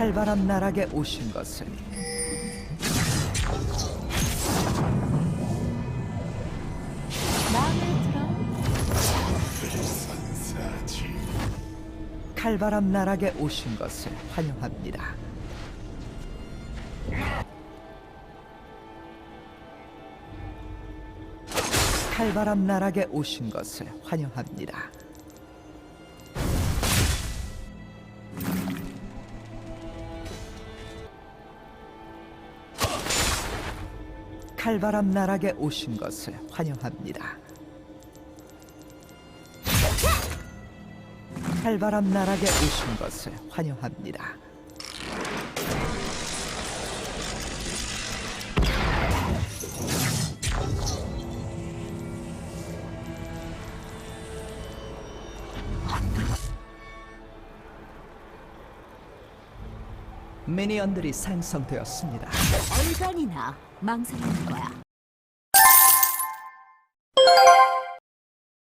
칼바람 나락에 오신 것을. 칼바람 나락에 오신 것을 환영합니다. 칼바람 나락에 오신 것을 환영합니다. 칼바람 나락에 오신 것을 환영합니다. 칼바람 나락에 오신 것을 환영합니다. 미니언들이 생성되었습니다. 얼간이나 망설이는 거야.